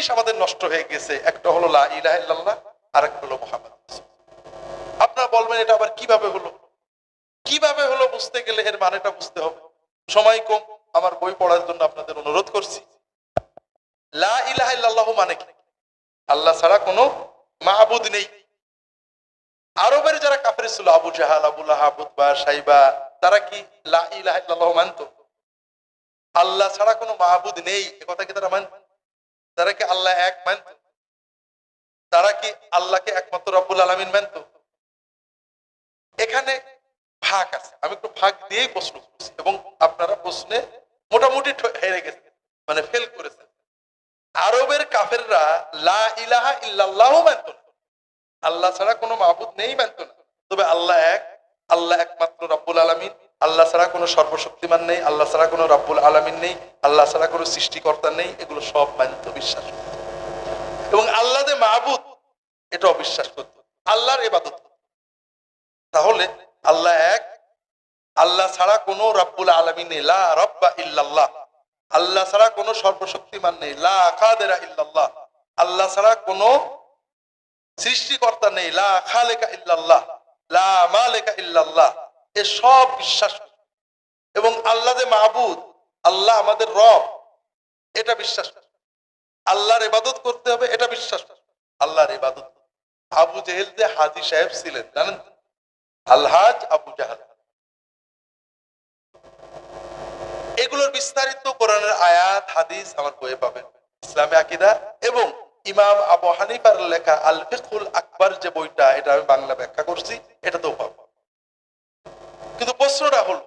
জিনিস আমাদের নষ্ট হয়ে গেছে। একটা হলো লা ইলাহা আর একটা হলো মোহাম্মদ আপনারা বলবেন, এটা আবার কীভাবে হলো? কীভাবে হলো বুঝতে গেলে এর মানেটা বুঝতে হবে। সময় কম, আমার বই পড়ার জন্য আপনাদের অনুরোধ করছি। লা মানে কি? আল্লাহ ছাড়া কোনো মাহবুদ নেই। আরবের যারা কাফের ছিল, আবু জাহাল, আবু লাহাব সাইবা, তারা কি লা ইলাহা ইল্লাল্লাহ মানতো? আল্লাহ ছাড়া কোনো মাহবুদ নেই, এ কথা কি তারা মানত তারা কি আল্লাহ এক মানত? তারা কি আল্লাহকে একমাত্র রব্বুল আলামিন মানত? এখানে ভাগ আছে। আমি একটু ভাগ দিয়েই প্রশ্ন করছি এবং আপনারা প্রশ্নে মোটামুটি হেরে গেছেন মানে ফেল করেছেন। আরবের কাফেররা লা ইলাহা ইল্লাল্লাহ মানত আল্লাহ ছাড়া কোনো মাহবুদ নেই মানত না। তবে আল্লাহ এক, আল্লাহ একমাত্র রব্বুল আলামিন। আল্লাহ ছাড়া কোনো সর্বশক্তিমান নেই, আল্লাহ ছাড়া কোনো রব্বুল আলামিন নেই, আল্লাহ ছাড়া কোনো সৃষ্টিকর্তা নেই, এগুলো সব মানত বিশ্বাস এবং আল্লাহ যে মাহবুদ এটাও বিশ্বাস করত আল্লাহর এবাদত তাহলে আল্লাহ এক, আল্লাহ ছাড়া কোনো রব্বুল আলামিন নেই রব্বা ইল্লাল্লাহ। আল্লাহ ছাড়া কোনো সর্বশক্তিমান নেই, লা কাদেরা ইল্লাল্লাহ। আল্লাহ ছাড়া কোনো সৃষ্টিকর্তা নেই, লা খালেকা ইল্লাল্লাহ, লা মালেকা ইল্লাল্লাহ। এ সব বিশ্বাস এবং আল্লাহ যে মাহবুদ, আল্লাহ আমাদের রব, এটা বিশ্বাস। আল্লাহর ইবাদত করতে হবে, এটা বিশ্বাস আল্লাহর ইবাদত আবু জেহেল যে হাজি সাহেব ছিলেন, জানেন তো? আলহাজ আবু জাহাল। এগুলোর বিস্তারিত কোরআনের আয়াত, হাদিস আমার বইয়ে পাবেন। ইসলামী আকিদা এবং ইমাম আবু হানিফার লেখা আল ফিকুল আকবর যে বইটা, এটা আমি বাংলা ব্যাখ্যা করছি, এটাতেও পাবো। কিন্তু প্রশ্নটা হলো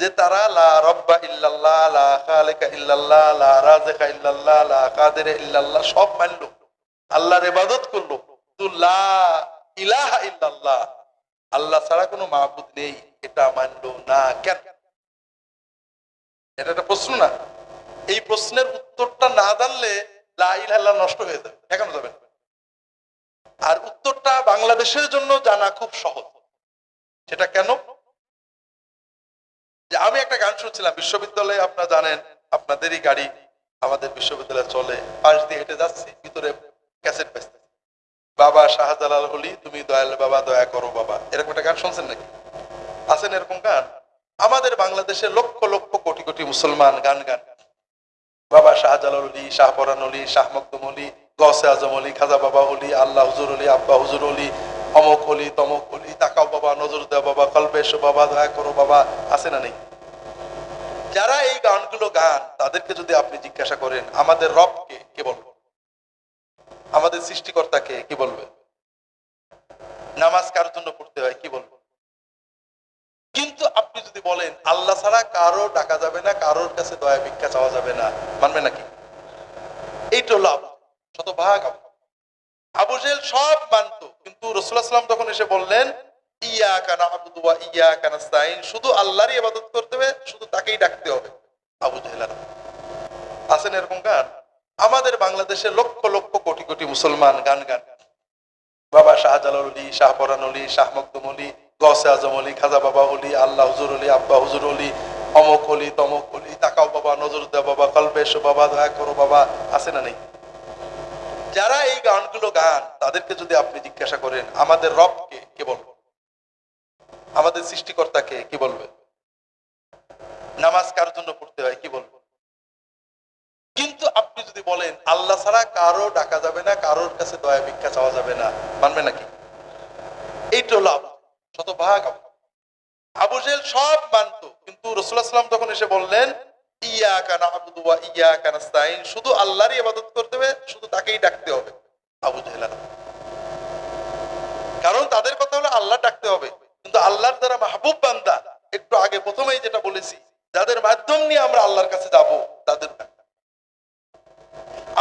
যে তারা লা রব্বা ইল্লাল্লাহ, লা ইল্লাল্লাহ লা ইল্লাল্লাহ লা ইল্লাল্লাহ সব মানলো। আল্লাহর ইবাদত কিন্তু লা ইলাহা ইল্লাল্লাহ, আল্লাহ ছাড়া কোনো মাহবুদ নেই, এটা মানলো না কেন? এটা একটা প্রশ্ন না? এই প্রশ্নের উত্তরটা না জানলে লা ইলাহা নষ্ট হয়ে যাবে। এখনও যাবে আর উত্তরটা বাংলাদেশের জন্য জানা খুব সহজ। সেটা কেন? যে আমি একটা গান শুনছিলাম, বিশ্ববিদ্যালয়ে আপনারা জানেন, আপনাদেরই গাড়ি আমাদের বিশ্ববিদ্যালয়ে চলে। পাশ দিয়ে হেঁটে যাচ্ছি, ভিতরে ক্যাসেট বেচতে বাবা শাহজালাল হলি তুমি দয়াল বাবা, দয়া করো বাবা। এরকম একটা গান শুনছেন নাকি? আছেন এরকম গান? আমাদের বাংলাদেশে লক্ষ লক্ষ, কোটি কোটি মুসলমান গান গান। বাবা শাহজালাল অলি শাহপরান অলি শাহ মকদুম অলি গসে আজম অলি খাজা বাবা অলি আল্লাহ হুজুর অলি আব্বা হুজুর অলি অমক অলি তমক অলি তাকাও বাবা, নজর দেও বাবা কল্পেশ বাবা, দয়া করো বাবা, আছে না নেই? যারা এই গানগুলো গান, তাদেরকে যদি আপনি জিজ্ঞাসা করেন, আমাদের রবকে কে বলব? আমাদের সৃষ্টিকর্তাকে কি বলবে? নামাজ কার জন্য পড়তে হয়, কি বলব? কিন্তু আপনি যদি বলেন, আল্লাহ ছাড়া কারও ডাকা যাবে না, কারোর কাছে দয়া ভিক্ষা চাওয়া যাবে না, মানবে নাকি? এইটা হলো শতভাগ আবু জেল সব মানতো। কিন্তু রসুল্লাহ সাল্লাম তখন এসে বললেন ইয়া কানা আবুদুয়া ইয়া কানাস্তাইন শুধু আল্লাহরই ইবাদত করতে হবে, শুধু তাকেই ডাকতে হবে। আবু জেহেলার আছেন এরকম গান? আমাদের বাংলাদেশে লক্ষ লক্ষ কোটি কোটি মুসলমান গান গান। বাবা শাহজালাল অলি শাহপরান অলি, শাহ মকদুম অলি গসে আজম অলি, খাজা বাবা অলি, আল্লাহ হুজুর অলি, আব্বা হুজুর অলি, অমক অলি, তমক অলি, তাকাও বাবা নজর দেও বাবা, কল্পেশ বাবা, দয়া করো বাবা, আছে না নেই? যারা এই গানগুলো গান, তাদেরকে যদি আপনি জিজ্ঞাসা করেন, আমাদের রবকে কে বলব? আমাদের সৃষ্টিকর্তাকে কি বলবে? নামাজ কার জন্য পড়তে হয়, কি বলব? কিন্তু আপনি যদি বলেন, আল্লাহ ছাড়া কারও ডাকা যাবে না, কারোর কাছে দয়া ভিক্ষা চাওয়া যাবে না, মানবে নাকি? এইটা হলো শতভাগ আবু আবু জেল সব মানতো, কিন্তু রসুল্লাহ সাল্লাম তখন এসে বললেন শুধু আল্লাহরই ইবাদত করতে হবে, শুধু তাকেই ডাকতে হবে। আবু জেহেলার কারণ তাদের কথা হলো আল্লাহ ডাকতে হবে। কিন্তু আল্লাহর যারা মাহবুব বান্দা, একটু আগে প্রথমেই যেটা বলেছি, যাদের মাধ্যম নিয়ে আমরা আল্লাহর কাছে যাব, তাদের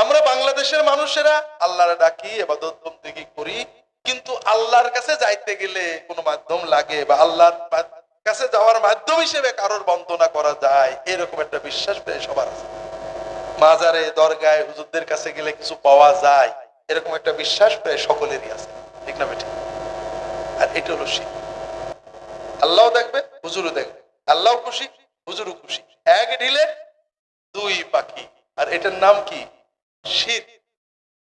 আমরা বাংলাদেশের মানুষেরা আল্লাহর ডাকি এবাদত করি, কিন্তু আল্লাহর কাছে যাইতে গেলে কোনো মাধ্যম লাগে বা আল্লাহর কাছে যাওয়ার মাধ্যম হিসেবে কারোর বন্দনা করা যায়, এরকম একটা বিশ্বাস প্রায় সবার আছে। মাজারে, দরগায়, হুজুরদের কাছে গেলে কিছু পাওয়া যায়, এরকম একটা বিশ্বাস প্রায় সকলেরই আছে। ঠিক না বেঠিক আর এটা হলো শিখ আল্লাহ দেখবে হুজুরও দেখবে আল্লাহ খুশি, হুজুরও খুশি। এক ঢিলে দুই পাখি। আর এটার নাম কি? শির।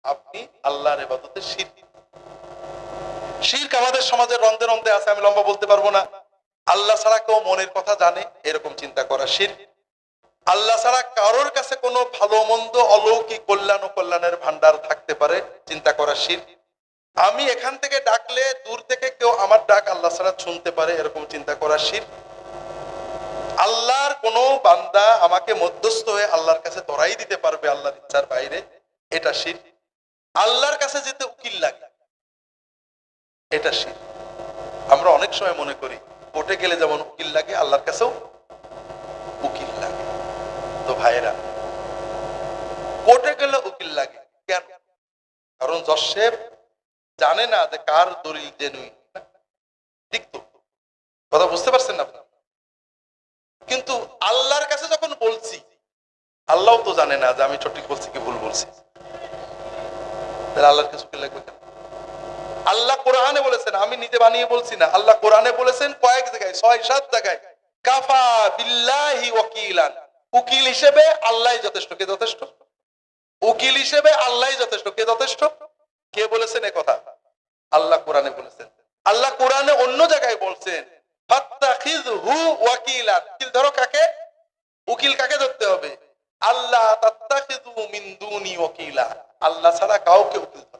আপনি আল্লাহর এবাদতে শির। শির্ক আমাদের সমাজের রন্ধে রন্ধে আছে, আমি লম্বা বলতে পারব না। আল্লাহ ছাড়া কেউ মনের কথা জানে, এরকম চিন্তা করা শির। আল্লাহ ছাড়া কারোর কাছে কোনো ভালো মন্দ অলৌকিক কল্যাণ ও কল্যাণের ভান্ডার থাকতে পারে, চিন্তা করা শির। আমি এখান থেকে ডাকলে দূর থেকে কেউ আমার ডাক আল্লাহ ছাড়া শুনতে পারে, এরকম চিন্তা করা শির। আল্লাহর কোনো বান্দা আমাকে মধ্যস্থ হয়ে আল্লাহর কাছে ধরাই দিতে পারবে আল্লাহর ইচ্ছার বাইরে, এটা শির। আল্লাহর কাছে যেতে উকিল লাগে, এটা শির। আমরা অনেক সময় মনে করি কোর্টে গেলে যেমন উকিল লাগে, আল্লাহর কাছেও উকিল লাগে। তো ভাইরা কোর্টে গেলে উকিল লাগে। কেন? কারণ জশেব জানে না যে কার দলিল জেনুইন ঠিক তো? কথা বুঝতে পারছেন না আপনারা? কিন্তু আল্লাহর কাছে যখন বলছি আল্লাহ তো জানে না যে আমি সঠিক বলছি কি ভুল বলছি। তাহলে আল্লাহর কাছে উকিল লাগবে কেন? আল্লাহ কোরআনে বলেছেন, আমি নিজে বানিয়ে বলছি না, আল্লাহ কোরআনে বলেছেন কয়েক জায়গায়, ছয়, সাত জায়গায়, কাফা বিল্লাহি ওয়াকিলান। উকিল হিসেবে আল্লাহ যথেষ্ট, কে যথেষ্ট? উকিল হিসেবে আল্লাহ যথেষ্ট, কে যথেষ্ট? কে বলেছেন এ কথা? আল্লাহ কোরআনে বলেছেন। আল্লাহ কোরআনে অন্য জায়গায় বলছেন ধরো কাকে? উকিল কাকে ধরতে হবে? আল্লাহ মিন দুনি ওয়াকিলা। আল্লাহ ছাড়া কাউকে উকিল না।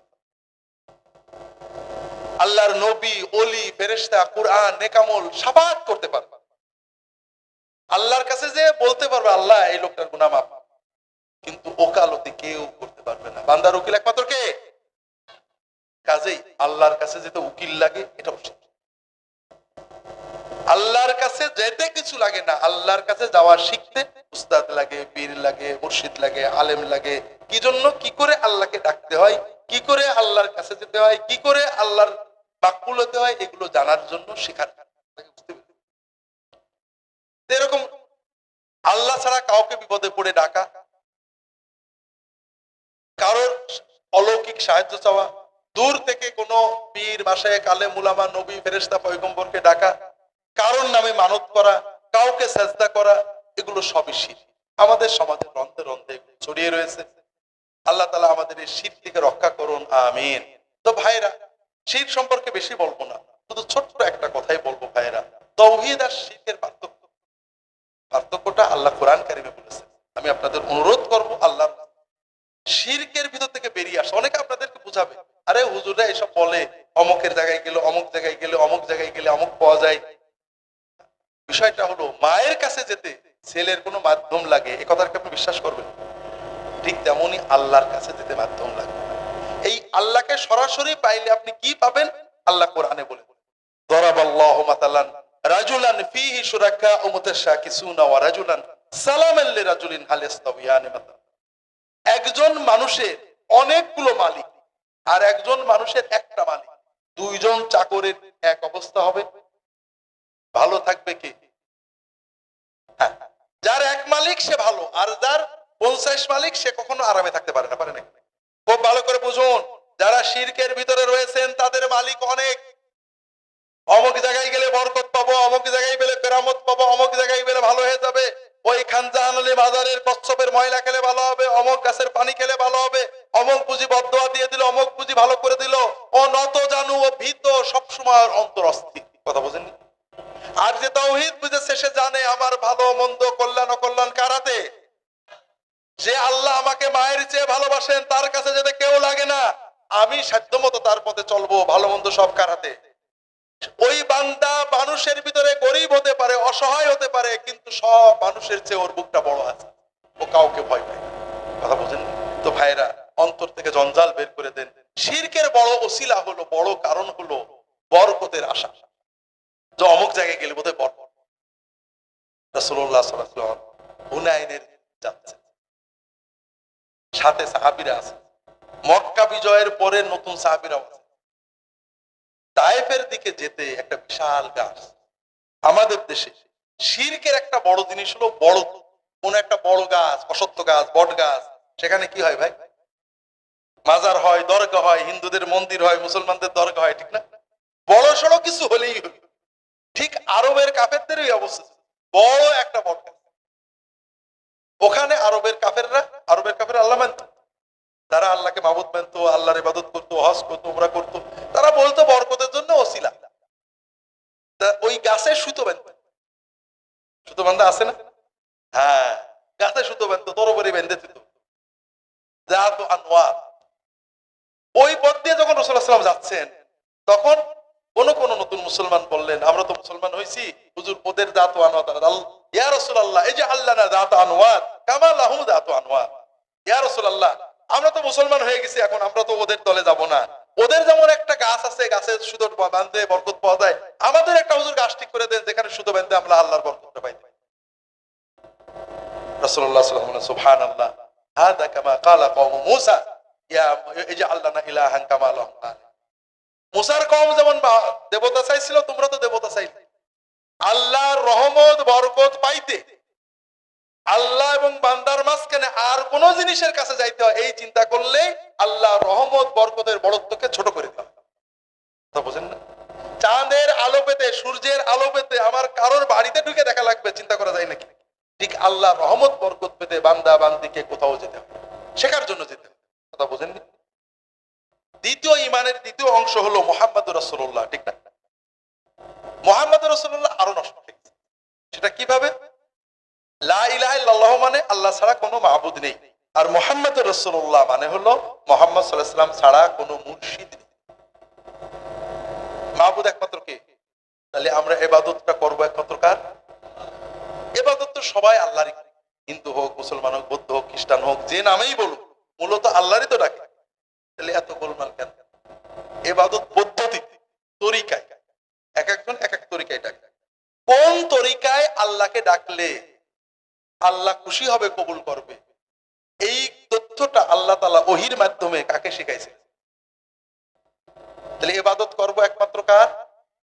আল্লাহর নবী অলি ফেরেশতা, কোরআন, নেকামল সাফাত করতে পারবে। আল্লাহর কাছে যে বলতে পারবে, আল্লাহ এই লোকটার গুনাহ মাফ। কিন্তু ওকালতি কেউ করতে পারবে না। বান্দার উকিল একমাত্র কে? কাজেই আল্লাহর কাছে যেতে উকিল লাগে, এটা উচিত। আল্লাহর কাছে যেতে কিছু লাগে না, আল্লাহর কাছে যাওয়া শিখতে উস্তাদ লাগে বীর লাগে, মুর্শিদ লাগে, আলেম লাগে। কি জন্য? কি করে আল্লাহকে ডাকতে হয়? কি করে আল্লাহর কাছে যেতে হয়? কি করে আল্লাহর বাক্যুল হতে হয়, এগুলো জানার জন্য শেখার এরকম আল্লাহ ছাড়া কাউকে বিপদে পড়ে ডাকা, কারোর অলৌকিক সাহায্য চাওয়া, দূর থেকে কোনো পীর মাসে কালে মুলামা নবী ফেরেস্তা পয়গম্বরকে ডাকা, কারোর নামে মানত করা, কাউকে সেজদা করা, এগুলো সবই শির। আমাদের সমাজে রন্ধে রন্ধে ছড়িয়ে রয়েছে। আল্লাহ তালা আমাদের এই শীত থেকে রক্ষা করুন, আমিন। তো ভাইরা শীত সম্পর্কে বেশি বলব না, শুধু ছোট্ট একটা কথাই বলব ভাইরা তৌহিদ আর শীতের পার্থক্য। পার্থক্যটা আল্লাহ কোরআন কারিমে বলেছেন। আমি আপনাদের অনুরোধ করব আল্লাহ শিরকের ভিতর থেকে বেরিয়ে আসে অনেকে আপনাদেরকে বুঝাবে, আরে হুজুরা এসব বলে, অমুকের জায়গায় গেলে অমুক জায়গায় গেলে, অমুক জায়গায় গেলে অমুক পাওয়া যায়। বিষয়টা হলো, মায়ের কাছে যেতে ছেলের কোনো মাধ্যম লাগে, এ কথাকে আপনি বিশ্বাস করবেন? ঠিক তেমনই আল্লাহর কাছে যেতে মাধ্যম লাগবে এই আল্লাহকে সরাসরি পাইলে আপনি কি পাবেন? আল্লাহ কোরআনে বলে। একজন মানুষের অনেকগুলো মালিক আর একজন মানুষের একটা মালিক। দুইজন চাকরের এক অবস্থা হবে। ভালো থাকবে কে? হ্যাঁ, যার এক মালিক সে ভালো আর যার পঞ্চাশ মালিক সে কখনো আরামে থাকতে পারে না পারে না খুব ভালো করে বুঝুন, যারা শিরকের ভিতরে রয়েছেন, তাদের মালিক অনেক। অমুক জায়গায় গেলে বরকত পাবো, অমুক জায়গায় গেলে কেরামত পাবো, অমুক জায়গায় গেলে ভালো হয়ে যাবে। ওই খানজাহান আলী মাজারের কচ্ছপের ময়লা খেলে ভালো হবে, অমুক গাছের পানি খেলে ভালো হবে, অমুক পুঁজি বদয়া দিয়ে দিল, অমুক পুঁজি ভালো করে দিল। ও নত জানু ও ভীত সবসময় অন্তর অস্থির। কথা বোঝেননি? আর যে তৌহিদ বুঝেছে, সে জানে আমার ভালো মন্দ কল্যাণ অকল্যাণ কারাতে আমাকে মায়ের চেয়ে ভালোবাসেন, তার কাছে যেতে কেউ লাগে না। আমি সাধ্যমতো তার পথে চলবো, ভালো মন্দ সব কারাতে ওই বান্দা মানুষের ভিতরে গরিব হতে পারে, অসহায় হতে পারে, কিন্তু সব মানুষের চেয়ে ওর বুকটা বড় আছে। ও কাউকে ভয় পায় কথা বুঝেন? তো ভাইরা অন্তর থেকে জঞ্জাল বের করে দেন। শিরকের বড় ওসিলা হলো, বড় কারণ হলো বরকতের আশা। যে অমুক জায়গায় গেলে বোধহয় বর রাসূলুল্লাহ সাল্লাল্লাহু আলাইহি ওয়াসাল্লাম হুনাইনের যাচ্ছে সাথে সাহাবীরা আছে। মক্কা বিজয়ের পরে নতুন সাহাবীরাও আছে। তায়েফের দিকে যেতে একটা বিশাল গাছ। আমাদের দেশে শিরকের একটা বড় জিনিস হলো বড় কোন একটা বড় গাছ, অসত্য গাছ, বট গাছ, সেখানে কি হয় ভাই? মাজার হয়, দরগা হয়, হিন্দুদের মন্দির হয়, মুসলমানদের দরগা হয়, ঠিক না? বড় সড়ো কিছু হলেই হলো ঠিক আরবের কাফেরদের এই অবস্থা। বড় একটা বট গাছ। ওখানে আরবের কাফেররা, আরবের কাফের আল্লাহ মানত। তারা আল্লাহকে মাবুদ মানতো, আল্লাহর ইবাদত করতো, হজ করতো ওমরা করতো। তারা বলতো বরকতের জন্য ওসিলা। ওই গাছে সুতো বাঁধতো। সুতো বান্ধা আছে না? হ্যাঁ গাছে সুতো বাঁধতো, তরবারি বেঁধে দিত। যা তো ওই পথ দিয়ে যখন রসুল্লাহাম যাচ্ছেন, তখন কোন কোন নতুন মুসলমান বললেন, আমরা তো মুসলমান হয়েছি হুজুর ওদের দাঁত আনোয়ার ইয়া রসুল আল্লাহ এই যে আল্লাহ না কামাল আহমদ দাঁত আনোয়ার ইয়া রসুল আল্লাহ আমরা তো মুসলমান হয়ে গেছি, এখন আমরা তো ওদের দলে যাব না। ওদের যেমন একটা গাছ আছে, গাছের সুতো বাঁধতে বরকত পাওয়া যায়, আমাদের একটা হুজুর গাছ ঠিক করে দেন, যেখানে সুতো বাঁধতে আমরা আল্লাহর বরকতটা পারি রাসূলুল্লাহ সাল্লাল্লাহু আলাইহি সুবহানাল্লাহ কামা ক্বালা কওম মূসা, ইয়া ইজআলনা ইলাহান কামা মুসার কওম যেমন দেবতা চাইছিল, তোমরা তো দেবতা চাইলে। আল্লাহর রহমত, বরকত পাইতে। আল্লাহ এবং বান্দার মাঝখানে আর কোন জিনিসের কাছে যাইতে হয়, এই চিন্তা করলে আল্লাহ রহমত, বরকতের বড়ত্বকে ছোট করে দেওয়া তা বোঝেন না? চাঁদের আলো পেতে সূর্যের আলো পেতে আমার কারোর বাড়িতে ঢুকে দেখা লাগবে, চিন্তা করা যায় নাকি? ঠিক আল্লাহ রহমত, বরকত পেতে বান্দা বান্দিকে কোথাও যেতে হবে, শেখার জন্য যেতে হবে। কথা বোঝেননি? দ্বিতীয় ইমানের দ্বিতীয় অংশ হলো মোহাম্মদ রসুল্লাহ ঠিক না? মোহাম্মদ রসুল্লাহ আরও নষ্ট হয়ে গেছে। সেটা কীভাবে? মানে আল্লাহ ছাড়া কোনো মাহবুদ নেই। আর মোহাম্মদ রসুল্লাহ মানে হলো মোহাম্মদ সাল্লাহ সাল্লাম ছাড়া কোনো মুর্শিদ নেই। মাহবুদ একমাত্র কে? তাহলে আমরা এবাদতটা করব একমাত্র কার? এবাদত তো সবাই আল্লাহরই হিন্দু হোক, মুসলমান হোক, বৌদ্ধ হোক, খ্রিস্টান হোক, যে নামেই বলুক, মূলত আল্লাহরই তো ডাকে। তাহলে এত গোলমাল কেন? এবাদত পদ্ধতি, তরিকায়। এক একজন এক এক তরিকায় ডাকে। কোন তরিকায় আল্লাহকে ডাকলে আল্লাহ খুশি হবে, কবুল করবে? এই তথ্যটা আল্লাহ তালা ওহির মাধ্যমে কাকে শিখাইছে? তাহলে এবাদত করব একমাত্র কার?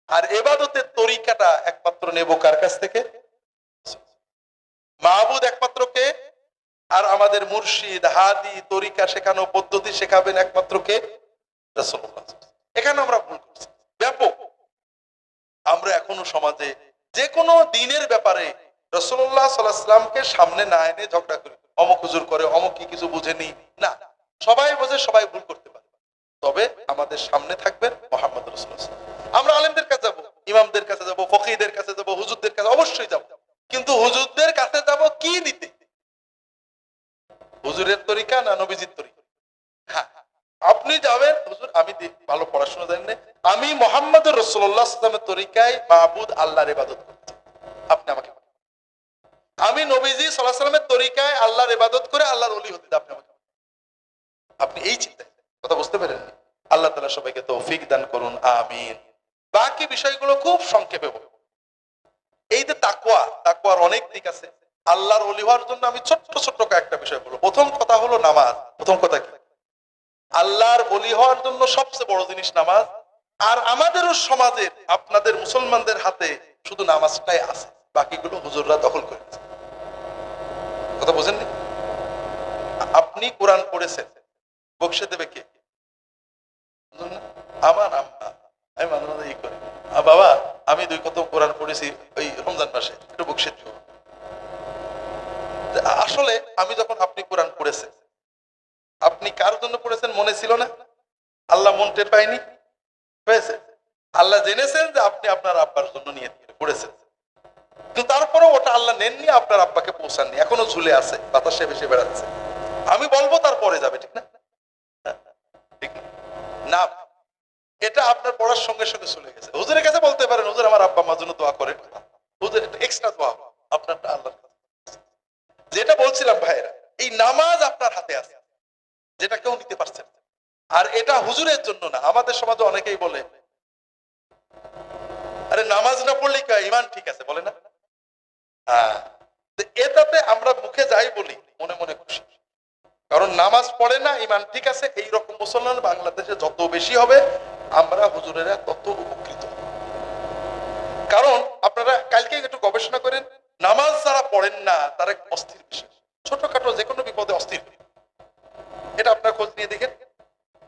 আর এবাদতের তরিকাটা একমাত্র নেব কার কাছ থেকে? মাহবুদ একমাত্র কে? আর আমাদের মুর্শিদ, হাদি, তরিকা শেখানো পদ্ধতি শেখাবেন একমাত্র কে? এখানে আমরা ভুল এখনও সমাজে, যে কোনো দিনের ব্যাপারে রসুল্লাহ সাল্লাহামকে সামনে না এনে ঝগড়া করি, অমুক হুজুর করে, অমুক কি কিছু বুঝেনি? না। সবাই বোঝে, সবাই ভুল করতে পারে। তবে আমাদের সামনে থাকবেন মোহাম্মদ রসুল্লাহ আমরা আলেমদের কাছে যাব, ইমামদের কাছে যাব ফকিদের কাছে যাব, হুজুরদের কাছে অবশ্যই যাব। কিন্তু হুজুরদের কাছে যাব কি নিতে? হুজুরের তরিকা না নবীজির তরিকা? হ্যাঁ। আপনি যাবেন, হুজুর, আমি ভালো পড়াশোনা জানি না। আমি মোহাম্মদ রসুল্লাহ সাল্লামের তরিকায় মাহবুদ আল্লাহর ইবাদত করছি। আপনি আমাকে আমি নবীজি সাল্লাহ সাল্লামের তরিকায় আল্লাহর ইবাদত করে আল্লাহর অলি হতে আপনি আমাকে আপনি এই চিন্তায় কথা বুঝতে পেরেননি? আল্লাহ তালা সবাইকে তৌফিক দান করুন, আমিন। বাকি বিষয়গুলো খুব সংক্ষেপে বলব। এই যে তাকুয়া তাকুয়ার অনেক দিক আছে। আল্লাহর অলি হওয়ার জন্য আমি ছোট্ট ছোট্ট কয়েকটা বিষয় বলব। প্রথম কথা হলো নামাজ। প্রথম কথা কি? আল্লাহর অলি হওয়ার জন্য সবচেয়ে বড় জিনিস নামাজ। আর আমাদেরও সমাজের আপনাদের মুসলমানদের হাতে শুধু নামাজটাই আছে, বাকিগুলো হুজুররা দখল করে নিয়েছে। কথা বোঝেননি? আপনি কোরআন পড়েছেন বকশে দেবে কে? আমার আম্মা, আমি মাঝে মাঝে ই করি। বাবা, আমি দুই কত কোরআন পড়েছি ওই রমজান মাসে, একটু দিও। আসলে আমি যখন আপনি কোরআন পড়েছেন আপনি কার জন্য পড়েছেন মনে ছিল না? আল্লাহ মন টের পায়নি? হয়েছে। আল্লাহ জেনেছেন যে আপনি আপনার আব্বার জন্য নিয়ে পড়েছেন। কিন্তু তারপরেও ওটা আল্লাহ নেননি, আপনার আব্বাকে পৌঁছাননি। এখনও ঝুলে আছে, বাতাসে ভেসে বেড়াচ্ছে। আমি বলব তারপরে যাবে, ঠিক না? ঠিক না? এটা আপনার পড়ার সঙ্গে সঙ্গে চলে গেছে। হুজুরের কাছে বলতে পারেন, হুজুর আমার আব্বা মার জন্য দোয়া করেন হুজুর এক্সট্রা দোয়া। আপনারটা আল্লাহ যেটা বলছিলাম ভাইরা এই নামাজ আপনার হাতে আছে যেটা কেউ নিতে পারছেন না। আর এটা হুজুরের জন্য না, আমাদের সমাজে অনেকেই বলে। আরে নামাজ না পড়লে ইমান ঠিক আছে, বলে না? হ্যাঁ। এটাতে আমরা মুখে যাই বলি, মনে মনে খুশি। কারণ নামাজ পড়ে না, ইমান ঠিক আছে এই রকম মুসলমান বাংলাদেশে যত বেশি হবে, আমরা হুজুরেরা তত উপকৃত। কারণ আপনারা কালকে একটু গবেষণা করেন, নামাজ যারা পড়েন না, তারা অস্থির বিষয় ছোটখাটো যে কোনো বিপদে অস্থির। এটা আপনার খোঁজ নিয়ে দেখেন।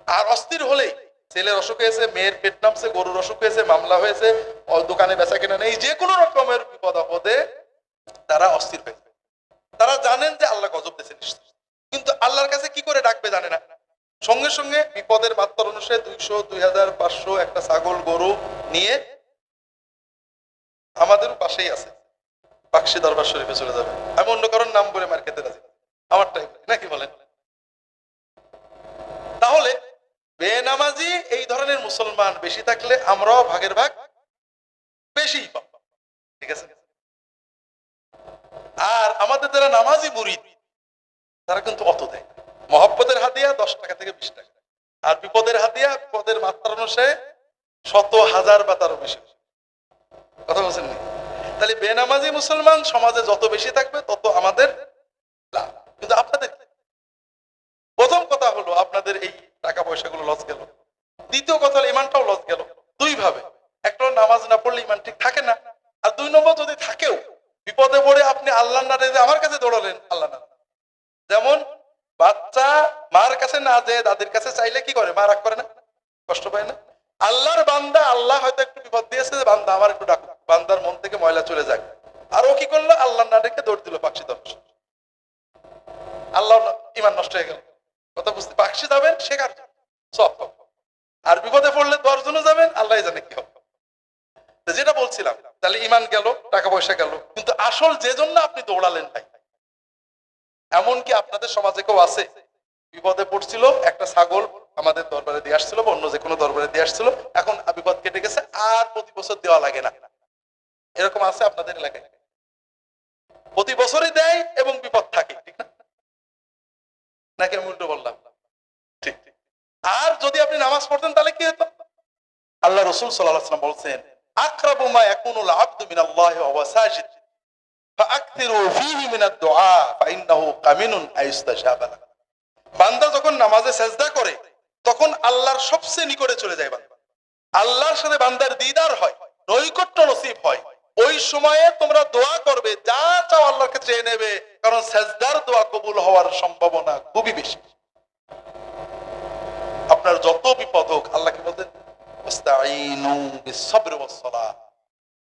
আর অস্থির হলেই ছেলের অসুখ হয়েছে মেয়ের পেট নামছে গরুর অসুখ হয়েছে মামলা হয়েছে দোকানে বেচা কেনা নেই যে কোনো রকমের বিপদ আপদে তারা অস্থির হয়ে তারা জানেন যে আল্লাহ গজব দিয়েছে নিশ্চয় কিন্তু আল্লাহর কাছে কি করে ডাকবে জানে না। সঙ্গে সঙ্গে বিপদের মাত্রার অনুসারে দুইশো দুই হাজার পাঁচশো একটা ছাগল গরু নিয়ে আমাদের পাশেই আছে। পাকশি দরবার শরীফে চলে যাবে। আমি অন্য কারোর নাম বলে মার খেতে রাজি আমারটাই বলি, নাকি বলেন তাহলে বেনামাজি এই ধরনের মুসলমান বেশি থাকলে আমরাও ভাগের ভাগ বেশি ঠিক আছে? আর আমাদের যারা নামাজি মুরিদ, তারা কিন্তু অত দেয় মহব্বতের হাতিয়া দশ টাকা থেকে বিশ টাকা। আর বিপদের হাতিয়া বিপদের মাত্রা অনুসারে শত হাজার বা তারও বেশি। কথা বলছেন তাহলে বেনামাজি মুসলমান সমাজে যত বেশি থাকবে, তত আমাদের লাভ কিন্তু আপনাদের কি? প্রথম কথা হলো আপনাদের এই পয়সাগুলো লস গেল। দ্বিতীয় কথা হলো, ইমানটাও লস গেল। দুই ভাবে একটা নামাজ না পড়লে ইমান ঠিক থাকে না। আর দুই নম্বর, যদি থাকেও, বিপদে পড়ে আপনি আল্লাহ না আমার কাছে দৌড়ালেন আল্লাহ না যেমন, বাচ্চা মার কাছে না যে, দাদির কাছে চাইলে কি করে? মা রাগ করে না? কষ্ট পায় না? আল্লাহর বান্দা, আল্লাহ হয়তো একটু বিপদ দিয়েছে যে, বান্দা আমার একটু ডাক বান্দার মন থেকে ময়লা চলে যাক। আর ও কি করল? আল্লাহ না ডেকে দৌড় দিল পাক্ষি দর্শন আল্লাহ ইমান নষ্ট হয়ে গেল। কথা বুঝতে পাকশি যাবেন শেখার জন্য? সব। আর বিপদে পড়লে দশজনও যাবেন আল্লাহ জানে কি হবে। যেটা বলছিলাম, তাহলে ইমান গেল টাকা পয়সা গেল, কিন্তু আসল যে জন্য আপনি দৌড়ালেন ভাই এমনকি আপনাদের সমাজে কেউ আছে? বিপদে পড়ছিল, একটা ছাগল আমাদের দরবারে দিয়ে আসছিল বা অন্য যে কোনো দরবারে দিয়ে আসছিল, এখন বিপদ কেটে গেছে, আর প্রতি বছর দেওয়া লাগে না। এরকম আছে আপনাদের এলাকায়? প্রতি বছরই দেয় এবং বিপদ থাকে, ঠিক না? নাকি আমি উল্টো বললাম? আর যদি আপনি নামাজ পড়তেন, তাহলে কি হতো? আল্লাহ রসুল সাল্লাম বলছেন, আকরাবু মা ইয়াকুনুল আবদু মিনাল্লাহি ওয়া সাজিদ। ফাআকথিরু ফীহি মিনাদ দুআ, ফাইন্নাহু কামিনুন আইস্তাজাবা লাক। বান্দা যখন নামাজে সেজদা করে, তখন আল্লাহর সবচেয়ে নিকটে চলে যায় বান্দা। আল্লাহর সাথে বান্দার দিদার হয়, নৈকট্য নসিব হয়। ওই সময়ে তোমরা দোয়া করবে, যা চাও আল্লাহর কাছে চেয়ে নেবে, কারণ সেজদার দোয়া কবুল হওয়ার সম্ভাবনা খুবই বেশি। আপনার যত বিপদ হোক, আল্লাহকে বলতেন, "ওয়াস্তাঈনু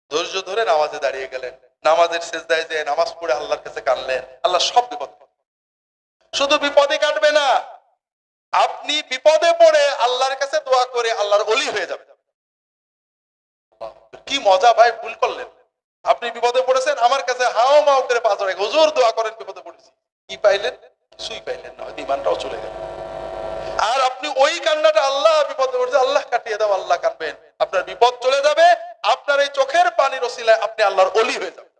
ধৈর্য ধরে নামাজে দাঁড়িয়ে গেলেন। নামাজের শেষদায় যে নামাজ পড়ে আল্লাহর কাছে কানলেন আল্লাহ সব বিপদ শুধু বিপদে কাটবে না, আপনি বিপদে পড়ে আল্লাহর কাছে দোয়া করে আল্লাহর অলি হয়ে যাবে কি মজা ভাই, ভুল করলেন। আপনি বিপদে পড়েছেন, আমার কাছে হাও মাও করে পাঁচ হুজুর দোয়া করেন বিপদে পড়েছি। কি পাইলেন? কিছুই পাইলেন না হয়তো ইমানটাও চলে গেল। আর আপনি ওই কান্নাটা আল্লাহ বিপদে পড়ছে, আল্লাহ কাটিয়ে দাও, আল্লাহ কানবেন আপনার বিপদ চলে যাবে, আপনার এই চোখের পানির ওসিলায় আপনি আল্লাহর অলি হয়ে যাবেন।